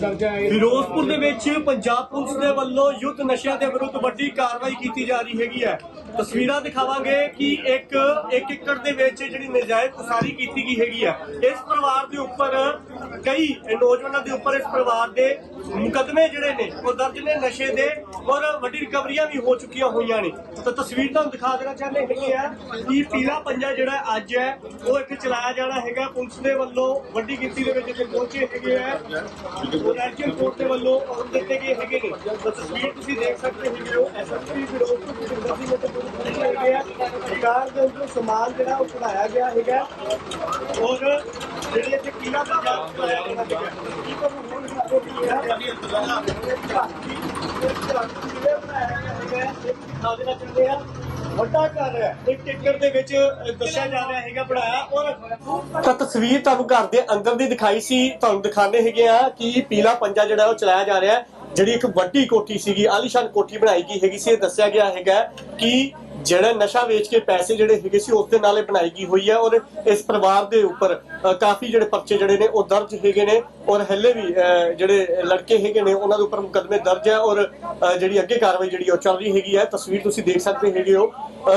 ਫਿਰੋਜ਼ਪੁਰ ਦੇ ਵਿੱਚ ਪੰਜਾਬ ਪੁਲਿਸ ਦੇ ਵੱਲੋਂ ਯੁੱਧ ਨਸ਼ਿਆਂ ਦੇ ਵਿਰੁੱਧ ਵੱਡੀ ਕਾਰਵਾਈ ਕੀਤੀ ਜਾ ਰਹੀ ਹੈਗੀ ਹੈ। ਤਸਵੀਰਾਂ ਦਿਖਾਵਾਂਗੇ ਕਿ ਇੱਕ ਇੱਕ ਏਕੜ ਦੇ ਵਿੱਚ ਜਿਹੜੀ ਨਜਾਇਜ਼ ਉਸਾਰੀ ਕੀਤੀ ਗਈ ਹੈਗੀ ਹੈ। ਇਸ ਪਰਿਵਾਰ ਦੇ ਉੱਪਰ ਕਈ ਨੌਜਵਾਨਾਂ ਦੇ ਉੱਪਰ ਇਸ ਪਰਿਵਾਰ ਦੇ ਮੁਕਦਮੇ ਜਿਹੜੇ ਨੇ ਉਹ ਦਰਜ ਨੇ ਨਸ਼ੇ ਦੇ। ਔਰ ਵੱਡੀ ਰਿਕਵਰੀਆਂ ਵੀ ਹੋ ਚੁੱਕੀਆਂ ਹੋਈਆਂ ਨੇ। ਤਾਂ ਤਸਵੀਰ ਤੁਹਾਨੂੰ ਦਿਖਾ ਦੇਣਾ ਚਾਹੁੰਦੇ ਹੈਗੇ ਆ ਕਿ ਪੀਲਾ ਪੰਜਾ ਜਿਹੜਾ ਅੱਜ ਹੈ, ਉਹ ਇੱਥੇ ਚਲਾਇਆ ਜਾਣਾ ਹੈਗਾ। ਪੁਲਿਸ ਦੇ ਵੱਲੋਂ ਵੱਡੀ ਗਿਣਤੀ ਦੇ ਵਿੱਚ ਇੱਥੇ ਪਹੁੰਚੇ ਹੈਗੇ ਆ। ਨੈਸ਼ਨਲ ਕੋਰਟ ਦੇ ਵੱਲੋਂ ਆਉਣ ਦਿੱਤੇ ਗਏ ਹੈਗੇ ਨੇ। ਤਾਂ ਤਸਵੀਰ ਤੁਸੀਂ ਦੇਖ ਸਕਦੇ ਹੈਗੇ ਹੋ ਐਸਐਸਪੀ ਫਿਰੋਜ਼ਪੁਰ ਸਿੰਦਰ ਸਿੰਘ ਅਤੇ ਪੁਲਿਸ ਪਹੁੰਚੇ ਹੈਗੇ ਆ। ਸਰਕਾਰ ਦੇ ਉੱਤੇ ਸਮਾਨ ਜਿਹੜਾ ਉਹ ਚੜਾਇਆ ਗਿਆ ਹੈਗਾ। ਔਰ ਜਿਹੜੇ ਇੱਥੇ ਪੀਲਾ ਪੰਜਾਬ ਚਲਾਇਆ ਗਿਆ ਹੈਗਾ ਕੀ ਤੁਹਾਨੂੰ ਹੋਰ ਦੱਸੋ ਕੀ ਹੈ ਵੱਡਾ ਘਰ ਹੈ ਇੱਕ ਏਕੜ ਦੇ ਵਿੱਚ ਦੱਸਿਆ ਜਾ ਰਿਹਾ ਹੈਗਾ ਬਣਾਇਆ ਔਰ ਤਾਂ ਤਸਵੀਰ ਤੁਹਾਨੂੰ ਘਰ ਦੇ ਅੰਦਰ ਦੀ ਦਿਖਾਈ ਸੀ, ਤੁਹਾਨੂੰ ਦਿਖਾਣੇ ਹੈਗੇ ਆ ਕਿ ਪੀਲਾ ਪੰਜਾ ਜਿਹੜਾ ਉਹ ਚਲਾਇਆ ਜਾ ਰਿਹਾ ਹੈ, ਜਿਹੜੀ ਇੱਕ ਵੱਡੀ ਕੋਠੀ ਸੀਗੀ, ਆਲੀਸ਼ਾਨ ਕੋਠੀ ਬਣਾਈ ਗਈ ਹੈਗੀ ਸੀ, ਇਹ ਦੱਸਿਆ ਗਿਆ ਹੈਗਾ ਕਿ ਜਿਹੜਾ ਨਸ਼ਾ ਵੇਚ ਕੇ ਪੈਸੇ ਜਿਹੜੇ ਹੈਗੇ ਸੀ ਉਸ ਦੇ ਨਾਲ ਇਹ ਬਣਾਈ ਗਈ ਹੋਈ ਹੈ ਔਰ ਇਸ ਪਰਿਵਾਰ ਦੇ ਉੱਪਰ ਕਾਫੀ ਜਿਹੜੇ ਪਰਚੇ ਜਿਹੜੇ ਨੇ ਉਹ ਦਰਜ ਹੈਗੇ ਨੇ ਔਰ ਹੱਲੇ ਵੀ ਅ, ਜਿਹੜੇ ਲੜਕੇ ਹੈਗੇ ਨੇ ਉਹਨਾਂ ਦੇ ਉੱਪਰ ਮੁਕਦਮੇ ਦਰਜ ਹੈ ਔਰ ਜਿਹੜੀ ਅੱਗੇ ਕਾਰਵਾਈ ਜਿਹੜੀ ਉਹ ਚੱਲ ਰਹੀ ਹੈਗੀ ਹੈ ਤਸਵੀਰ ਤੁਸੀਂ ਦੇਖ ਸਕਦੇ ਹੈਗੇ ਹੋ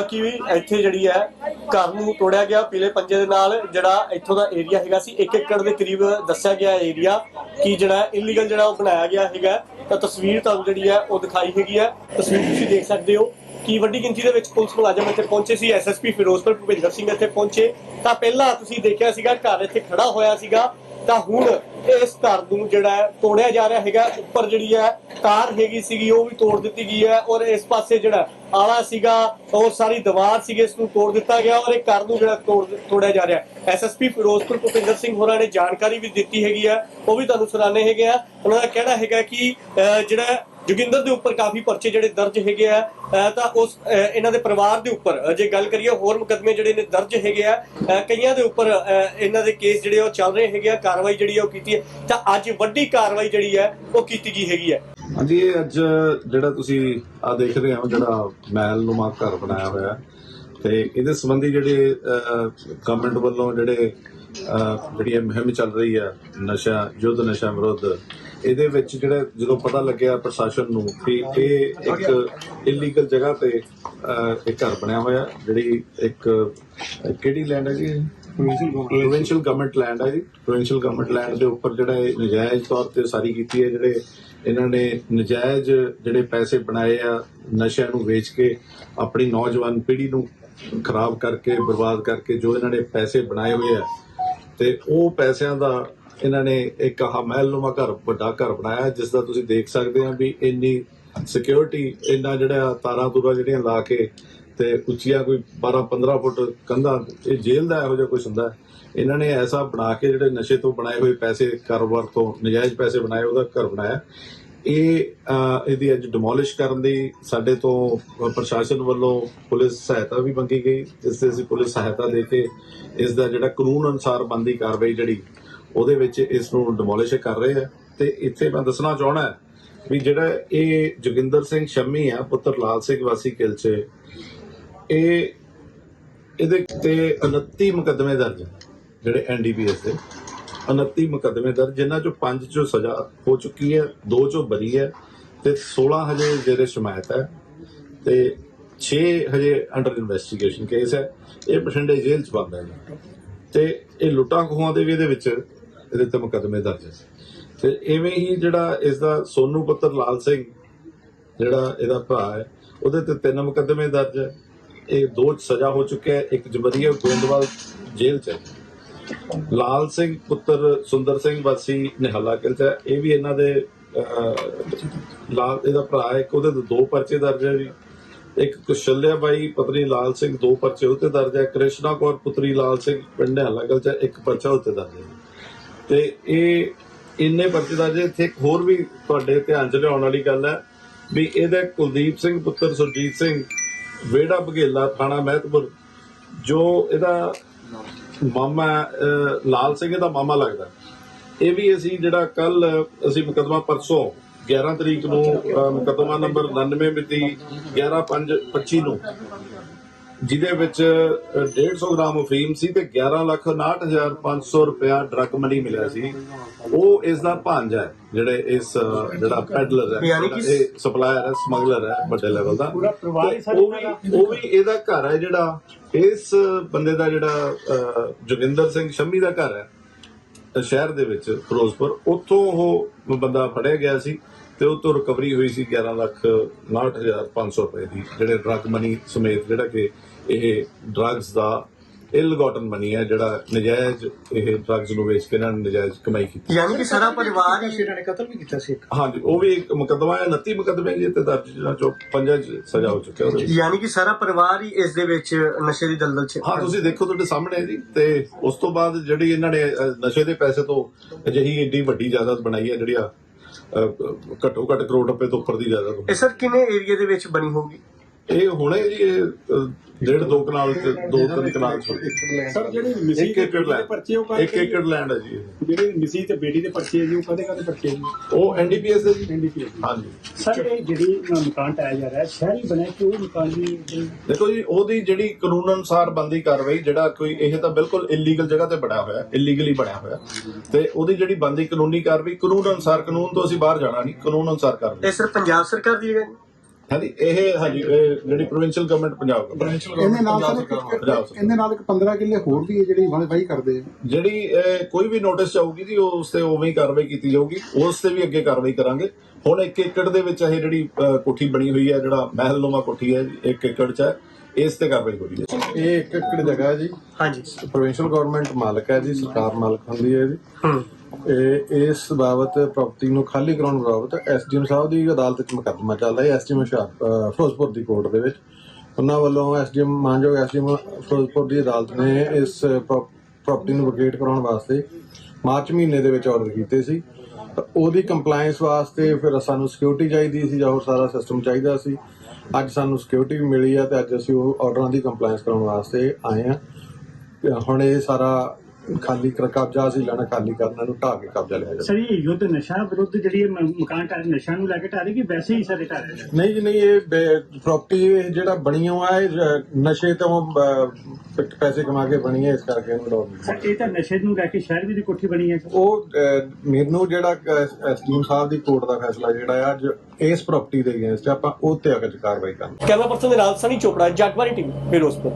ਕਿ ਇੱਥੇ ਜਿਹੜੀ ਹੈ ਘਰ ਨੂੰ ਤੋੜਿਆ ਗਿਆ। ਪੀਲੇ ਪੰਜੇ ਦੇ ਨਾਲ ਜਿਹੜਾ ਇੱਥੋਂ ਦਾ ਏਰੀਆ ਹੈਗਾ ਸੀ 1 ਏਕੜ ਦੇ ਕਰੀਬ ਦੱਸਿਆ ਗਿਆ ਏਰੀਆ ਕਿ ਜਿਹੜਾ ਇਲੀਗਲ ਜਿਹੜਾ ਉਹ ਬਣਾਇਆ ਗਿਆ ਹੈਗਾ। ਤਾਂ ਤਸਵੀਰ ਤੁਹਾਨੂੰ ਜਿਹੜੀ ਹੈ ਉਹ ਦਿਖਾਈ ਹੈਗੀ ਹੈ ਤਸਵੀਰ ਤੁਸੀਂ ਦੇਖ ਸਕਦੇ ਹੋ। ਕਿ ਵੱਡੀ ਗਿਣਤੀ ਦੇ ਵਿੱਚ ਪੁਲਿਸ ਮੁਲਾਜ਼ਮ ਇੱਥੇ ਪਹੁੰਚੇ ਸੀ? ਐਸਐਸਪੀ ਫਿਰੋਜ਼ਪੁਰ ਭੁਪਿੰਦਰ ਸਿੰਘ ਇੱਥੇ ਪਹੁੰਚੇ। ਤਾਂ ਪਹਿਲਾਂ ਤੁਸੀਂ ਦੇਖਿਆ ਸੀਗਾ, ਘਰ ਇੱਥੇ ਖੜਾ ਹੋਇਆ ਸੀਗਾ। ਤਾਂ ਹੁਣ ਇਸ ਘਰ ਨੂੰ ਜਿਹੜਾ ਤੋੜਿਆ ਜਾ ਰਿਹਾ ਹੈਗਾ। ਉੱਪਰ ਜਿਹੜੀ ਹੈ, ਤਾਰ ਹੈਗੀ ਸੀਗੀ, ਉਹ ਵੀ ਤੋੜ ਦਿੱਤੀ ਗਈ ਹੈ। ਔਰ ਇਸ ਪਾਸੇ ਜਿਹੜਾ ਆਲਾ ਸੀਗਾ, ਉਹ ਸਾਰੀ ਦੀਵਾਰ ਸੀਗੀ, ਇਸ ਨੂੰ ਤੋੜ ਦਿੱਤਾ ਗਿਆ ਔਰ ਇਹ ਘਰ ਨੂੰ ਜਿਹੜਾ ਤੋੜ ਤੋੜਿਆ ਜਾ ਰਿਹਾ ਐਸਐਸਪੀ ਫਿਰੋਜ਼ਪੁਰ ਭੁਪਿੰਦਰ ਸਿੰਘ ਹੋਰਾਂ ਨੇ ਜਾਣਕਾਰੀ ਵੀ ਦਿੱਤੀ ਹੈਗੀ ਆ ਉਹ ਵੀ ਤੁਹਾਨੂੰ ਸੁਣਾਣੇ ਹੈਗੇ ਆ। ਉਹਨਾਂ ਦਾ ਕਹਿਣਾ ਹੈਗਾ ਕਿ ਜਿਹੜਾ ਜੋਗਿੰਦਰ ਦੇ ਉੱਪਰ ਕਾਫੀ ਪਰਚੇ ਜਿਹੜੇ ਦਰਜ ਹੈਗੇ ਆ ਤਾਂ ਉਸ ਇਹਨਾਂ ਦੇ ਪਰਿਵਾਰ ਦੇ ਉੱਪਰ ਜੇ ਗੱਲ ਕਰੀਏ ਹੋਰ ਮੁਕਦਮੇ ਜਿਹੜੇ ਨੇ ਦਰਜ ਹੈਗੇ ਆ ਕਈਆਂ ਦੇ ਉੱਪਰ ਇਹਨਾਂ ਦੇ ਕੇਸ ਜਿਹੜੇ ਉਹ ਚੱਲ ਰਹੇ ਹੈਗੇ ਆ, ਕਾਰਵਾਈ ਜਿਹੜੀ ਉਹ ਕੀਤੀ ਹੈ। ਤਾਂ ਅੱਜ ਵੱਡੀ ਕਾਰਵਾਈ ਜਿਹੜੀ ਹੈ ਉਹ ਕੀਤੀ ਗਈ ਹੈਗੀ ਹੈ। ਹਾਂਜੀ, ਅੱਜ ਜਿਹੜਾ ਤੁਸੀਂ ਆ ਦੇਖ ਰਹੇ ਹੋ, ਜਿਹੜਾ ਮਹਿਲ ਨੂਮਾ ਘਰ ਬਣਾਇਆ ਹੋਇਆ ਤੇ ਇਹਦੇ ਸੰਬੰਧੀ ਜਿਹੜੇ ਗਵਰਨਮੈਂਟ ਵੱਲੋਂ ਜਿਹੜੇ ਜਿਹੜੀ ਮੁਹਿੰਮ ਚੱਲ ਰਹੀ ਹੈ ਨਸ਼ਾ ਯੁੱਧ ਨਸ਼ਾ ਵਿਰੁੱਧ ਇਹਦੇ ਵਿੱਚ ਜਿਹੜਾ ਜਦੋਂ ਪਤਾ ਲੱਗਿਆ ਪ੍ਰਸ਼ਾਸਨ ਨੂੰ ਕਿ ਇਹ ਇੱਕ ਇਲੀਗਲ ਜਗ੍ਹਾ ਤੇ ਇੱਕ ਘਰ ਬਣਿਆ ਹੋਇਆ ਜਿਹੜੀ ਇੱਕ ਕਿਹੜੀ ਲੈਂਡ ਹੈ ਜੀ? ਪ੍ਰੋਵਿੰਸ਼ੀਅਲ ਗਵਰਨਮੈਂਟ ਲੈਂਡ ਹੈ ਜੀ। ਪ੍ਰੋਵਿੰਸ਼ੀਅਲ ਗਵਰਨਮੈਂਟ ਲੈਂਡ ਦੇ ਉੱਪਰ ਜਿਹੜਾ ਇਹ ਨਜਾਇਜ਼ ਤੌਰ ਤੇ ਸਾਰੀ ਕੀਤੀ ਹੈ ਜਿਹੜੇ ਇਹਨਾਂ ਨੇ ਨਜਾਇਜ਼ ਜਿਹੜੇ ਪੈਸੇ ਬਣਾਏ ਆ ਨਸ਼ਿਆਂ ਨੂੰ ਵੇਚ ਕੇ ਆਪਣੀ ਨੌਜਵਾਨ ਪੀੜ੍ਹੀ ਨੂੰ ਖਰਾਬ ਕਰਕੇ, ਬਰਬਾਦ ਕਰਕੇ ਜੋ ਇਹਨਾਂ ਨੇ ਪੈਸੇ ਬਣਾਏ ਹੋਏ ਆ, ਤੇ ਉਹ ਪੈਸਿਆਂ ਦਾ ਇਹਨਾਂ ਨੇ ਇੱਕ ਆਹ ਮਹਿਲਨੁਮਾ ਘਰ, ਵੱਡਾ ਘਰ ਬਣਾਇਆ ਜਿਸ ਦਾ ਤੁਸੀਂ ਦੇਖ ਸਕਦੇ ਆ ਵੀ ਇੰਨੀ ਸਿਕਿਉਰਿਟੀ ਇੰਨਾ ਜਿਹੜਾ ਤਾਰਾਂ ਤੁਰਾਂ ਜਿਹੜੀਆਂ ਲਾ ਕੇ ਤੇ ਉੱਚੀਆਂ ਕੋਈ 12 15 ਫੁੱਟ ਕੰਧਾਂ, ਇਹ ਜੇਲ੍ਹ ਦਾ ਇਹੋ ਜਿਹਾ ਕੁਝ ਹੁੰਦਾ। ਇਹਨਾਂ ਨੇ ਐਸਾ ਬਣਾ ਕੇ ਜਿਹੜੇ ਨਸ਼ੇ ਤੋਂ ਬਣਾਏ ਹੋਏ ਪੈਸੇ, ਕਾਰੋਬਾਰ ਤੋਂ ਨਜਾਇਜ਼ ਪੈਸੇ ਬਣਾਏ, ਉਹਦਾ ਘਰ ਬਣਾਇਆ। ਇਹ ਇਹਦੀ ਅੱਜ ਡਿਮੋਲਿਸ਼ ਕਰਨ ਦੀ ਸਾਡੇ ਤੋਂ ਪ੍ਰਸ਼ਾਸਨ ਵੱਲੋਂ ਪੁਲਿਸ ਸਹਾਇਤਾ ਵੀ ਮੰਗੀ ਗਈ ਜਿਸ ਤੇ ਅਸੀਂ ਪੁਲਿਸ ਸਹਾਇਤਾ ਦੇ ਕੇ ਇਸ ਦਾ ਜਿਹੜਾ ਕਾਨੂੰਨ ਅਨੁਸਾਰ ਬੰਦੀ ਕਾਰਵਾਈ ਜਿਹੜੀ ਉਹਦੇ ਵਿੱਚ ਇਸ ਨੂੰ ਡਿਮੋਲਿਸ਼ ਕਰ ਰਹੇ ਆ। ਤੇ ਇੱਥੇ ਮੈਂ ਦੱਸਣਾ ਚਾਹਣਾ ਵੀ ਜਿਹੜਾ ਇਹ ਜੋਗਿੰਦਰ ਸਿੰਘ ਸ਼ੰਮੀ ਆ ਪੁੱਤਰ ਲਾਲ ਸਿੰਘ ਵਾਸੀ ਕਿਲਚੇ ਇਹ ਇਹਦੇ ਤੇ 29 ਮੁਕੱਦਮੇ ਦਰਜ ਹੈ, ਜਿਹੜੇ ਐਨਡੀਪੀਐਸ ਦੇ। 29 ਮੁਕੱਦਮੇ ਦਰਜ, ਜਿਨ੍ਹਾਂ ਚੋਂ 5 ਚੋਂ ਸਜ਼ਾ ਹੋ ਚੁੱਕੀ ਹੈ 2 ਚੋਂ ਬਰੀ ਹੈ ਤੇ 16 ਹਜੇ ਜਿਹੜੇ ਸ਼ਮਾਇਤ ਹੈ ਤੇ 6 ਹਜੇ ਅੰਡਰ ਇਨਵੈਸਟੀਗੇਸ਼ਨ ਕੇਸ ਹੈ। ਇਹ ਬਠਿੰਡੇ ਜੇਲ੍ਹ ਚ ਬੰਦ ਹੈ ਤੇ ਇਹ ਲੁੱਟਾਂ ਖੋਹਾਂ ਦੇ ਵੀ ਇਹਦੇ ਵਿੱਚ ਇਹਦੇ ਤੇ ਮੁਕੱਦਮੇ ਦਰਜ ਹੈ। ਤੇ ਐਵੇਂ ਹੀ ਜਿਹੜਾ ਇਸ ਦਾ ਸੋਨੂ ਪੁੱਤਰ ਲਾਲ ਸਿੰਘ, ਜਿਹੜਾ ਇਹਦਾ ਭਰਾ ਹੈ, ਉਹਦੇ ਤੇ ਤਿੰਨ ਮੁਕੱਦਮੇ ਦਰਜ ਹੈ। ਇਹ ਦੋ 'ਚ ਸਜ਼ਾ ਹੋ ਚੁੱਕਿਆ ਹੈ, ਇੱਕ ਜਬਰੀਆ ਗੋਇੰਦਵਾਲ ਜੇਲ੍ਹ ਚ ਹੈ। ਲਾਲ ਸਿੰਘ ਪੁੱਤਰ ਸੁੰਦਰ ਸਿੰਘ ਵਾਸੀ ਨਿਹਾਲਾ ਕਿਲਚ ਇਹ ਵੀ ਇਹਨਾਂ ਦੇ ਲਾਲ, ਇਹਦਾ ਭਰਾ ਇੱਕ ਉਹਦੇ ਦੋ ਪਰਚੇ ਦਰਜ ਹੈ ਜੀ। ਇੱਕ ਕੁਸ਼ਲਿਆ ਬਾਈ ਪਤਨੀ ਲਾਲ ਸਿੰਘ, ਦੋ ਪਰਚੇ ਉੱਤੇ ਦਰਜ ਹੈ। ਕ੍ਰਿਸ਼ਨਾ ਕੌਰ ਪੁੱਤਰੀ ਲਾਲ ਸਿੰਘ ਪਿੰਡ ਨਿਹਾਲਾ ਕਿਲਚ ਇੱਕ ਪਰਚਾ ਉੱਤੇ ਦਰਜ ਹੈ। ਤੇ ਇਹ ਇੰਨੇ ਪਰਚੇ ਦਰਜ ਇੱਥੇ ਇੱਕ ਹੋਰ ਵੀ ਤੁਹਾਡੇ ਧਿਆਨ ਚ ਲਿਆਉਣ ਵਾਲੀ ਗੱਲ ਹੈ ਵੀ ਇਹਦਾ ਕੁਲਦੀਪ ਸਿੰਘ ਪੁੱਤਰ ਸੁਰਜੀਤ ਸਿੰਘ ਵੇੜਾ ਬਘੇਲਾ ਥਾਣਾ ਮਹਿਤਪੁਰ, ਜੋ ਇਹਦਾ ਮਾਮਾ ਅਹ, ਲਾਲ ਸਿੰਘ ਦਾ ਮਾਮਾ ਲੱਗਦਾ। ਇਹ ਵੀ ਅਸੀਂ ਜਿਹੜਾ ਕੱਲ ਅਸੀਂ ਮੁਕਦਮਾ ਪਰਸੋਂ 11 ਤਰੀਕ ਨੂੰ ਅਹ, ਮੁਕੱਦਮਾ ਨੰਬਰ 99 ਮਿਤੀ 11/5/25 ਨੂੰ ਜਿਹਦੇ ਵਿੱਚ ਅ, 150 ਗ੍ਰਾਮ ਅਫੀਮ ਸੀ ਤੇ 1,59,500 ਰੁਪਇਆ ਡਰਗ ਮਨੀ ਮਿਲਿਆ ਸੀ। ਉਹ ਇਸ ਦਾ ਭਾਂਜ ਹੈ ਜਿਹੜੇ ਇਸ ਜਿਹੜਾ ਪੈਡਲਰ ਹੈ ਇਹ ਸਪਲਾਇਰ ਹੈ ਸਮਗਲਰ ਹੈ ਵੱਡੇ ਲੈਵਲ ਦਾ। ਉਹ ਵੀ ਉਹ ਵੀ ਇਹਦਾ ਘਰ ਹੈ ਜਿਹੜਾ ਇਸ ਬੰਦੇ ਦਾ ਜਿਹੜਾ ਜੋਗਿੰਦਰ ਸਿੰਘ ਸ਼ੰਮੀ ਦਾ ਘਰ ਹੈ ਸ਼ਹਿਰ ਦੇ ਵਿੱਚ ਫਿਰੋਜ਼ਪੁਰ। ਉੱਥੋਂ ਉਹ ਬੰਦਾ ਫੜਿਆ ਗਿਆ ਸੀ ਤੇ ਉਹ ਤੋਂ ਰਿਕਵਰੀ ਹੋਈ ਸੀ 11 ਲੱਖ 69500 ਰੁਪਏ ਦੀ ਜਿਹੜੇ ਡਰਗ ਮਨੀ ਸਮੇਤ ਜਿਹੜਾ ਕਿ ਇਹ ਡਰੱਗਸ ਦਾ ਇਲਗੋਟਨ ਮਨੀ ਹੈ ਜਿਹੜਾ ਨਜਾਇਜ਼ ਇਹ ਡਰੱਗਸ ਨੂੰ ਵੇਚ ਕੇ ਇਹਨਾਂ ਨੇ ਨਜਾਇਜ਼ ਕਮਾਈ ਕੀਤੀ। ਯਾਨੀ ਕਿ ਸਾਰਾ ਪਰਿਵਾਰ ਹੀ ਇਹਨਾਂ ਨੇ ਕਤਲ ਵੀ ਕੀਤਾ ਸੀ ਹਾਂਜੀ ਉਹ ਵੀ ਇੱਕ ਮੁਕੱਦਮਾ ਹੈ 29 ਮੁਕੱਦਮੇ ਜੀ ਤੇ ਦਰਜ ਜਿਹਨਾਂ ਚੋਂ ਪੰਜਾਂ 'ਚ ਸਜ਼ਾ ਹੋ ਚੁੱਕਿਆ ਉਹਦੇ। ਯਾਨੀ ਕਿ ਸਾਰਾ ਪਰਿਵਾਰ ਹੀ ਇਸ ਦੇ ਵਿੱਚ ਨਸ਼ੇ ਦੀ ਦਲਦਲ 'ਚ ਹਾਂ। ਤੁਸੀਂ ਦੇਖੋ ਤੁਹਾਡੇ ਸਾਹਮਣੇ ਹੈ ਜੀ ਤੇ ਉਸ ਤੋਂ ਬਾਅਦ ਜਿਹੜੀ ਇਹਨਾਂ ਨੇ ਨਸ਼ੇ ਦੇ ਪੈਸੇ ਤੋਂ ਅਜਿਹੀ ਏਡੀ ਵੱਡੀ ਜਾਇਦਾਦ ਬਣਾਈ ਹੈ ਜਿਹੜੀ ਘੱਟੋ ਘੱਟ ਕਰੋੜ ਰੁਪਏ ਤੋਂ ਉੱਪਰ ਦੀ ਜਾਇਦਾਦ ਇਹ ਸਰ ਕਿੰਨੇ ਏਰੀਆ ਦੇ ਵਿੱਚ ਬਣੀ ਹੋਊਗੀ? ਇਹ ਹੁਣੇ ਜੀ ਇਹ ਡੇਢ ਦੋ ਕਨਾਲ ਤੇ ਦੋ ਤਿੰਨ ਕਨਾਲ ਸਰ ਜਿਹੜੀ ਇੱਕ ਮਿਸੀ ਏਕੜ ਪਰਚੇ ਉਹ ਇੱਕ ਏਕੜ ਲੈਂਡ ਹੈ ਜੀ ਇਹ। ਜਿਹੜੇ ਮਿਸੀ ਤੇ ਬੇਟੀ ਦੇ ਪਰਚੇ ਜੀ ਉਹ ਕਦੇ ਕਦੇ ਪਰਚੇ ਜੀ? ਉਹ ਐਨਡੀਪੀਐਸ ਦੇ ਜੀ। ਐਨਡੀਪੀ ਹਾਂਜੀ। ਸਰ ਇਹ ਜਿਹੜੀ ਅ, ਮਕਾਨ ਟਾਇਆ ਜਾ ਰਿਹਾ ਹੈ, ਸ਼ਹਿਰੀ ਬਣਿਆ ਕਿ ਉਹ ਮਕਾਨ ਦੀ ਜਿਹੜੀ- ਦੇਖੋ ਜੀ ਉਹਦੀ ਜਿਹੜੀ ਕਾਨੂੰਨ ਅਨੁਸਾਰ ਬੰਦੀ ਕਾਰਵਾਈ ਜਿਹੜਾ ਕੋਈ ਇਹ ਤਾਂ ਬਿਲਕੁਲ ਇਲੀਗਲ ਜਗ੍ਹਾ ਤੇ ਬਣਿਆ ਹੋਇਆ ਇਲੀਗਲੀ ਬਣਿਆ ਹੋਇਆ। ਤੇ ਉਹਦੀ ਜਿਹੜੀ ਬੰਦੀ ਕਾਨੂੰਨੀ ਕਾਰਵਾਈ ਕਾਨੂੰਨ ਅਨੁਸਾਰ ਕਾਨੂੰਨ ਤੋਂ ਅਸੀਂ ਬਾਹਰ ਜਾਣਾ ਨਹੀਂ ਕਾਨੂੰਨ ਅਨੁਸਾਰ ਕਾਰਵਾਈ ਇਹ ਸਰ ਪੰਜਾਬ ਸਰਕਾਰ ਦੀ ਹੈ ਹਾਂਜੀ ਇਹ ਹਾਂਜੀ ਇਹ ਜਿਹੜੀ ਪ੍ਰੋਵਿੰਸ਼ੀਅਲ ਗਵਰਨਮੈਂਟ ਪੰਜਾਬ ਗਵਰਨਮੈਂਟ ਇਹਦੇ ਨਾਲ ਸਰ ਇੱਕ- ਪੰਜਾਬ ਸਰਕਾਰ। ਇਹਦੇ ਨਾਲ ਇੱਕ 15 ਕਿੱਲੇ ਹੋਰ ਵੀ ਹੈ ਜਿਹੜੀ ਵਾਹ ਵਾਹੀ ਕਰਦੇ ਆ। ਜਿਹੜੀ ਅਹ, ਕੋਈ ਵੀ ਨੋਟਿਸ ਆਊਗੀ ਜੀ ਉਸ ਤੇ ਉਵੇਂ ਹੀ ਕਾਰਵਾਈ ਕੀਤੀ ਜਾਊਗੀ ਉਸ ਤੇ ਵੀ ਅੱਗੇ ਕਾਰਵਾਈ ਕਰਾਂਗੇ। ਹੁਣ ਇੱਕ ਏਕੜ ਦੇ ਵਿੱਚ ਇਹ ਜਿਹੜੀ ਅਹ, ਕੋਠੀ ਬਣੀ ਹੋਈ ਹੈ ਜਿਹੜਾ ਮਹਿਲਨੁਮਾ ਕੋਠੀ ਹੈ ਜੀ, ਇੱਕ ਏਕੜ ਚ ਹੈ ਇਸ ਤੇ ਕਾਰਵਾਈ ਹੋ ਰਹੀ ਹੈ। ਇਹ ਇੱਕ ਏਕੜ ਜਗ੍ਹਾ ਹੈ ਜੀ? ਹਾਂਜੀ। ਪ੍ਰੋਵਿੰਸ਼ੀਅਲ ਗਵਰਨਮੈਂਟ ਮਾਲਕ ਹੈ ਜੀ ਸਰਕਾਰ ਮਾਲਕ ਹੁੰਦੀ ਹੈ ਜੀ। ਹੂੰ। ਇਹ ਇਸ ਬਾਬਤ ਪ੍ਰਾਪਰਟੀ ਨੂੰ ਖਾਲੀ ਕਰਾਉਣ ਬਾਬਤ ਐਸਡੀਐਮ ਸਾਹਿਬ ਦੀ ਅਦਾਲਤ ਵਿੱਚ ਮੁਕੱਦਮਾ ਚੱਲਦਾ ਹੈ। ਐਸਡੀਐਮ ਫਿਰੋਜ਼ਪੁਰ ਦੀ ਕੋਰਟ ਦੇ ਵਿੱਚ। ਉਹਨਾਂ ਵੱਲੋਂ ਐਸਡੀਐਮ ਮਾਨਯੋਗ ਐਸਡੀਐਮ ਫਿਰੋਜ਼ਪੁਰ ਦੀ ਅਦਾਲਤ ਨੇ ਇਸ ਪ੍ਰਾਪਰਟੀ ਨੂੰ ਵਕੇਟ ਕਰਾਉਣ ਵਾਸਤੇ ਮਾਰਚ ਮਹੀਨੇ ਦੇ ਵਿੱਚ ਆਰਡਰ ਕੀਤੇ ਸੀ। ਤਾਂ ਉਹਦੀ ਕੰਪਲਾਈਂਸ ਵਾਸਤੇ ਫਿਰ ਸਾਨੂੰ ਸਿਕਿਉਰਿਟੀ ਚਾਹੀਦੀ ਸੀ ਜਾਂ ਹੋਰ ਸਾਰਾ ਸਿਸਟਮ ਚਾਹੀਦਾ ਸੀ। ਅੱਜ ਸਾਨੂੰ ਸਿਕਿਉਰਿਟੀ ਵੀ ਮਿਲੀ ਆ ਤੇ ਅੱਜ ਅਸੀਂ ਉਹ ਆਰਡਰਾਂ ਦੀ ਕੰਪਲਾਈਂਸ ਕਰਾਉਣ ਵਾਸਤੇ ਆਏ ਆ। ਹੁਣ ਇਹ ਸਾਰਾ ਖਾਲੀ ਕਰ ਕਬਜ਼ਾ ਅਸੀਂ ਲੈਣਾ ਖਾਲੀ ਕਰਨਾ ਨੂੰ ਢਾਹ ਕੇ ਕਬਜ਼ਾ ਲਿਆ ਜਾਵੇ। ਸਰ ਇਹ ਯੁੱਧ ਨਸ਼ਾ ਵਿਰੁੱਧ ਜਿਹੜੀ ਇਹ ਮ- ਮਕਾਨ ਟਾਇਆ ਨਸ਼ਾ ਨੂੰ ਲੈ ਕੇ ਟਾਇਆ ਕਿ ਵੈਸੇ ਹੀ ਸਾਰੇ ਜਾ ਨਹੀਂ ਜੀ ਨਹੀਂ ਇਹ ਪ੍ਰਾਪਰਟੀ ਜਿਹੜਾ ਬਣੀ ਹੋਆ ਹੈ ਨਸ਼ੇ ਤੋਂ ਅਹ, ਪੈਸੇ ਕਮਾ ਕੇ ਬਣੀ ਹੈ ਇਸ ਕਰਕੇ ਇਹਨੂੰ ਲੋਕ ਸਰ ਇਹ ਤਾਂ ਨਸ਼ੇ ਨੂੰ ਲੈ ਕੇ ਸ਼ਹਿਰ ਵੀ ਦੀ ਕੋਠੀ ਬਣੀ ਹੈ ਸਰ। ਉਹ ਅਹ, ਮੈਨੂੰ ਜਿਹੜਾ ਐਸਟੀਮ ਸਾਹਿਬ ਦੀ ਕੋਰਟ ਦਾ ਫੈਸਲਾ ਜਿਹੜਾ ਆ ਅੱਜ ਇਸ ਪ੍ਰਾਪਰਟੀ ਦੇ ਅਗੇਂਸਟ ਆਪਾਂ ਉਹ ਤੇ ਅਗਰ ਕਾਰਵਾਈ ਕਰਾਂਗੇ। ਕੈਮਰਾ ਪਰਸਨ ਦੇ ਨਾਲ ਸਨੀ ਚੋਪੜਾ ਜਗਬਾਰੀ ਟੀਵੀ ਫਿਰੋਜ਼ਪੁਰ।